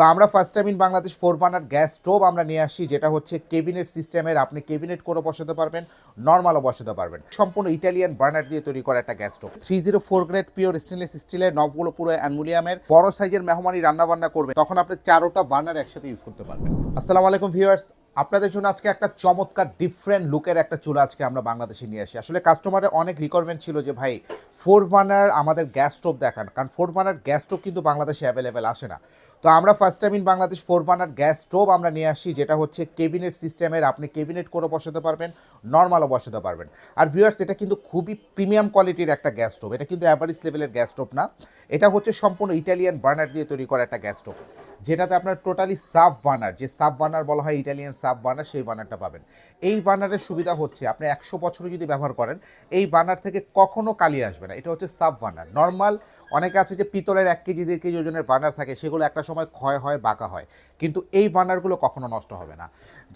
তো আমরা first time in Bangladesh four burner gas stove আমরা নিয়ে আসি যেটা হচ্ছে কেবিনেট সিস্টেমের আপনি কেবিনেট করে বসাতে পারবেন নর্মালও বসাতে পারবেন। সম্পূর্ণ ইটালিয়ান বার্নার দিয়ে তৈরি করা একটা gas stove three zero four grade pure stainless স্টিলের নবগুলো পুরো অ্যালুমিনিয়ামের বড় সাইজের মেহমানি রান্নাবান্না করবেন তখন আপনি চারোটা বার্নার একসাথে ইউজ করতে পারবেন। আসসালামু আলাইকুম ভিউয়ার্স আপনাদের জন্য আজকে একটা চমৎকার ডিফারেন্ট লুকের একটা চুলা আজকে আমরা বাংলাদেশে নিয়ে আসি। আসলে কাস্টমারের অনেক রিকোয়ারমেন্ট ছিল যে, ভাই ফোর বার্নার আমাদের গ্যাস স্টোভ দেখান। কারণ ফোর বার্নার গ্যাস স্টোভ কিন্তু বাংলাদেশে অ্যাভেলেবেল আসে না। তো আমরা first time in Bangladesh four burner gas stove আমরা নিয়ে আসি, যেটা হচ্ছে কেবিনেট সিস্টেমের আপনি কেবিনেট করে বসাতে পারবেন নর্মালও বসাতে পারবেন। আর ভিউয়ার্স এটা কিন্তু খুবই প্রিমিয়াম কোয়ালিটির একটা গ্যাস স্টোভ এটা কিন্তু অ্যাভারেজ লেভেলের গ্যাস স্টোভ না। এটা হচ্ছে সম্পূর্ণ ইটালিয়ান বার্নার দিয়ে তৈরি করা একটা গ্যাস স্টোভ যেটাতে আপনার টোটালি সাব বার্নার যে সাব বার্নার বলা হয় ইটালিয়ান সাব বার্নার সেই বার্নারটা পাবেন। এই বার্নারের সুবিধা হচ্ছে, আপনি একশো বছরে যদি ব্যবহার করেন, এই বার্নার থেকে কখনো কালি আসবে না। এটা হচ্ছে সাব বার্নার নর্মাল অনেকে আছে যে, পিতলের এক কেজি, দেড় কেজি ওজনের বার্নার থাকে, সেগুলো একটা সময় ক্ষয় হয়, বাঁকা হয়। কিন্তু এই বার্নারগুলো কখনো নষ্ট হবে না।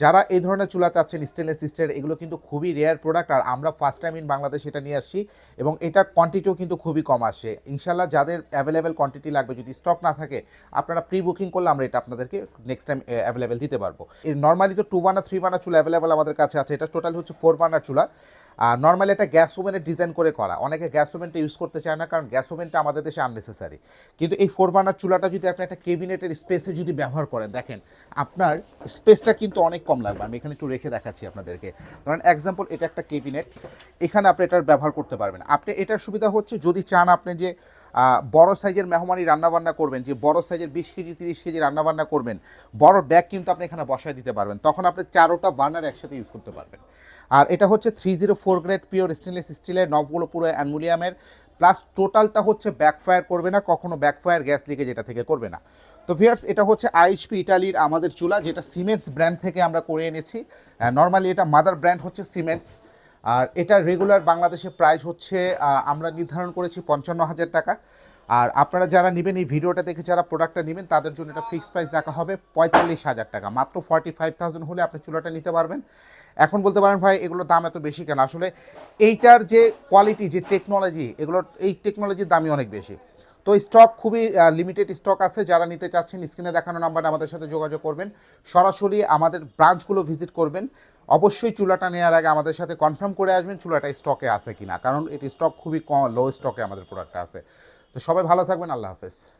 যারা এই ধরনের চুলা চাচ্ছেন স্টেনলেস স্টিলের এগুলো কিন্তু খুবই রেয়ার প্রোডাক্ট আর আমরা ফার্স্ট টাইম ইন বাংলাদেশ এটা নিয়ে আসছি এবং এটা কোয়ান্টিটিও কিন্তু খুবই কম আসে। ইনশাল্লাহ যাদের অ্যাভেলেবেল কোয়ান্টিটি লাগবে, যদি স্টক না থাকে, আপনারা প্রি বুকিং করলে আমরা এটা আপনাদেরকে নেক্সট টাইম অ্যাভেলেবেল দিতে পারব। নর্মালি তো টু বার্নার থ্রি বার্নার চুলা অ্যাভেলেবেল আমাদের কাছে আছে। এটা টোটাল হচ্ছে ফোর বার্নার চুলা। আর নর্মালি এটা গ্যাস ওভেনের ডিজাইন করে করা। অনেকে গ্যাস ওভেনটা ইউজ করতে চায় না, কারণ গ্যাস ওভেনটা আমাদের দেশে আননেসেসারি কিন্তু এই ফোর বার্নার চুলাটা যদি আপনি একটা কেবিনেটের স্পেসে যদি ব্যবহার করেন, দেখেন, আপনার স্পেসটা কিন্তু অনেক কম লাগবে। আমি এখানে একটু রেখে দেখাচ্ছি আপনাদেরকে। ধরেন এক্সাম্পল এটা একটা কেবিনেট এখানে আপনি এটার ব্যবহার করতে পারবেন। আপনি এটার সুবিধা হচ্ছে যদি চান আপনি যে বড় সাইজের মেহমানি রান্নাবান্না করবেন, যে বড় সাইজের বিশ কেজি, তিরিশ কেজি রান্নাবান্না করবেন, বড় ড্যাক কিন্তু আপনি এখানে বসায় দিতে পারবেন। তখন আপনি চারোটা বার্নার একসাথে ইউজ করতে পারবেন। আর এটা হচ্ছে three zero four grade pure stainless স্টিলের নবগুলো পুরো অ্যালুমিনিয়ামের। প্লাস টোটালটা হচ্ছে ব্যাকফায়ার করবে না, কখনো ব্যাকফায়ার গ্যাস লিকেজ এটা থেকে করবে না। তো ভিয়ার্স এটা হচ্ছে আইএইচপি ইটালির আমাদের চুলা, যেটা সিমেন্টস ব্র্যান্ড থেকে আমরা করে এনেছি। নর্মালি এটা মাদার ব্র্যান্ড হচ্ছে সিমেন্টস আর এটা রেগুলার বাংলাদেশে প্রাইস হচ্ছে আমরা নির্ধারণ করেছি পঞ্চান্ন হাজার টাকা। আর আপনারা যারা নেবেন এই ভিডিওটা দেখে যারা প্রোডাক্টটা নেবেন, তাদের জন্য এটা ফিক্সড প্রাইস রাখা হবে পঁয়তাল্লিশ হাজার টাকা। মাত্র ফর্টি ফাইভ থাউজেন্ড হলে আপনি চুলাটা নিতে পারবেন। এখন বলতে পারেন, ভাই, এগুলোর দাম এত বেশি কেন? আসলে এইটার যে কোয়ালিটি যে টেকনোলজি এগুলোর এই টেকনোলজির দামই অনেক বেশি। তো স্টক খুবই লিমিটেড স্টক আছে। যারা নিতে চাচ্ছেন স্ক্রিনে দেখানো নাম্বারে আমাদের সাথে যোগাযোগ করবেন। সরাসরি আমাদের ব্রাঞ্চগুলো ভিজিট করবেন। অবশ্যই চুলাটা নেওয়ার আগে আমাদের সাথে কনফার্ম করে আসবেন চুলাটা স্টকে আছে কিনা, কারণ এটি স্টক খুবই লো স্টকে আমাদের প্রোডাক্টটা আছে। তো সবাই ভালো থাকবেন, আল্লাহ হাফেজ।